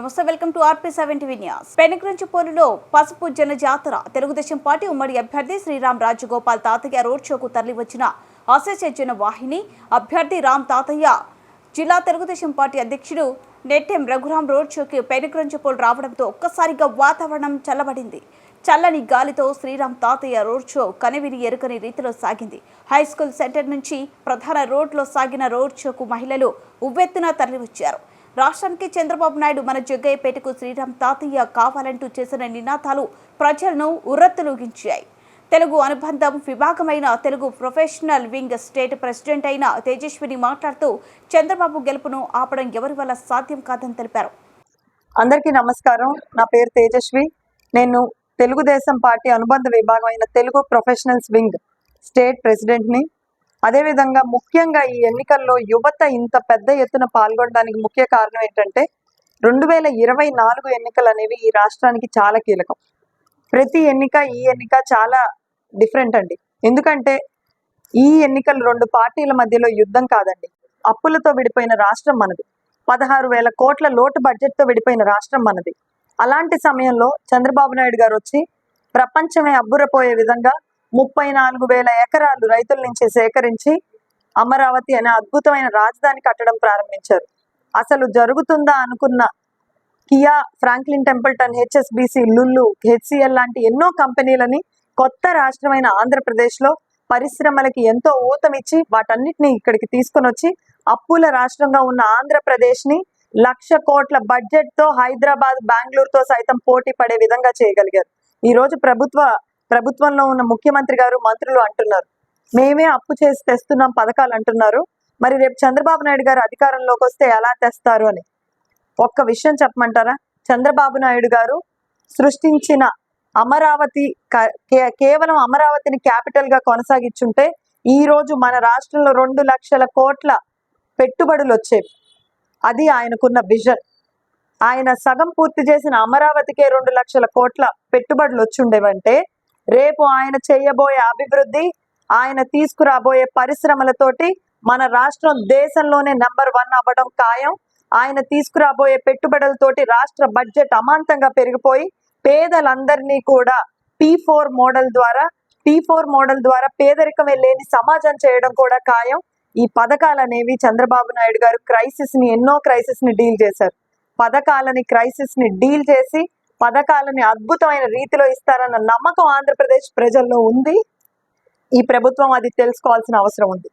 నమస్తే welcome to RP seventy news. పెనుగురించి పోలులో పసుపు జన జాతర తెలుగుదేశం పార్టీ ఉమ్మడి అభ్యర్థి శ్రీరామ్ రాజగోపాల్ తాతయ్య రోడ్ షోకు తరలివచ్చిన అసోసియేట్ జన వాహిని అభ్యర్థి రామ్ తాతయ్య. జిల్లా తెలుగుదేశం పార్టీ అధ్యక్షుడు నెట్టెం రఘురాం రోడ్ షోకి పెనుగురంచపోలు రావడంతో ఒక్కసారిగా వాతావరణం చల్లబడింది. చల్లని గాలితో శ్రీరామ్ తాతయ్య రోడ్ షో కనివిని ఎరుకని రీతిలో సాగింది. హై స్కూల్ సెంటర్ నుంచి ప్రధాన రోడ్లో సాగిన రోడ్ షోకు మహిళలు ఉవ్వెత్తున తరలివచ్చారు. రాష్ట్రానికి చంద్రబాబు నాయుడు మన జగ్గయ్యపేటకు శ్రీరామ్ తాతయ్య కావాలంటూ చేసిన నినాదాలు ప్రజలను ఉర్రత్తులూగించాయి తెలుగు అనుబంధం విభాగమైన Telugu professional wing state president అయిన తేజస్విని మాట్లాడుతూ చంద్రబాబు గెలుపును ఆపడం ఎవరి వల్ల సాధ్యం కాదని తెలిపారు. అందరికీ నమస్కారం. నా పేరు తేజస్వి. నేను తెలుగుదేశం పార్టీ అనుబంధ విభాగం అయిన తెలుగు ప్రొఫెషనల్స్ వింగ్ స్టేట్ ప్రెసిడెంట్ని. అదేవిధంగా ముఖ్యంగా ఈ ఎన్నికల్లో యువత ఇంత పెద్ద ఎత్తున పాల్గొనడానికి ముఖ్య కారణం ఏంటంటే రెండు వేల ఇరవై నాలుగు ఎన్నికలు అనేవి ఈ రాష్ట్రానికి చాలా కీలకం. ప్రతి ఎన్నిక ఈ ఎన్నిక చాలా డిఫరెంట్ అండి. ఎందుకంటే ఈ ఎన్నికలు రెండు పార్టీల మధ్యలో యుద్ధం కాదండి. అప్పులతో విడిపోయిన రాష్ట్రం మనది. పదహారు వేల కోట్ల లోటు బడ్జెట్తో విడిపోయిన రాష్ట్రం మనది. అలాంటి సమయంలో చంద్రబాబు నాయుడు గారు వచ్చి ప్రపంచమే అబ్బురపోయే విధంగా ముప్పై నాలుగు వేల ఎకరాలు రైతుల నుంచి సేకరించి అమరావతి అనే అద్భుతమైన రాజధాని కట్టడం ప్రారంభించారు. అసలు జరుగుతుందా అనుకున్న Kia Franklin Templeton HSBC Lulu HCL లాంటి ఎన్నో కంపెనీలని కొత్త రాష్ట్రమైన ఆంధ్రప్రదేశ్లో పరిశ్రమలకి ఎంతో ఊతమిచ్చి వాటన్నిటిని ఇక్కడికి తీసుకొని వచ్చి అప్పుల రాష్ట్రంగా ఉన్న ఆంధ్రప్రదేశ్ని లక్ష కోట్ల బడ్జెట్తో హైదరాబాద్ బెంగళూరుతో సైతం పోటీ పడే విధంగా చేయగలిగారు. ఈరోజు ప్రభుత్వ ప్రభుత్వంలో ఉన్న ముఖ్యమంత్రి గారు మంత్రులు అంటున్నారు. మేమే అప్పు చేసి తెస్తున్నాం పథకాలు అంటున్నారు. మరి రేపు చంద్రబాబు నాయుడు గారు అధికారంలోకి వస్తే ఎలా తెస్తారు అని. ఒక్క విషయం చెప్పమంటారా? చంద్రబాబు నాయుడు గారు సృష్టించిన అమరావతి క- కే- కేవలం అమరావతిని క్యాపిటల్గా కొనసాగించుంటే ఈ రోజు మన రాష్ట్రంలో రెండు లక్షల కోట్ల పెట్టుబడులు వచ్చేవి. అది ఆయనకున్న విజన్. ఆయన సగం పూర్తి చేసిన అమరావతికే రెండు లక్షల కోట్ల పెట్టుబడులు వచ్చుండేవంటే రేపు ఆయన చేయబోయే అభివృద్ధి ఆయన తీసుకురాబోయే పరిశ్రమలతోటి మన రాష్ట్రం దేశంలోనే నెంబర్ వన్ అవ్వడం ఖాయం. ఆయన తీసుకురాబోయే పెట్టుబడులతోటి రాష్ట్ర బడ్జెట్ అమాంతంగా పెరిగిపోయి పేదలందరినీ కూడా పీ ఫోర్ మోడల్ ద్వారా పీ ఫోర్ మోడల్ ద్వారా పేదరికమే లేని సమాజం చేయడం కూడా ఖాయం. ఈ పథకాలు అనేవి చంద్రబాబు నాయుడు గారు క్రైసిస్ని ఎన్నో క్రైసిస్ని డీల్ చేశారు. పథకాలని క్రైసిస్ని డీల్ చేసి పథకాలని అద్భుతమైన రీతిలో ఇస్తారన్న నమ్మకం ఆంధ్రప్రదేశ్ ప్రజల్లో ఉంది. ఈ ప్రభుత్వం అది తెలుసుకోవాల్సిన అవసరం ఉంది.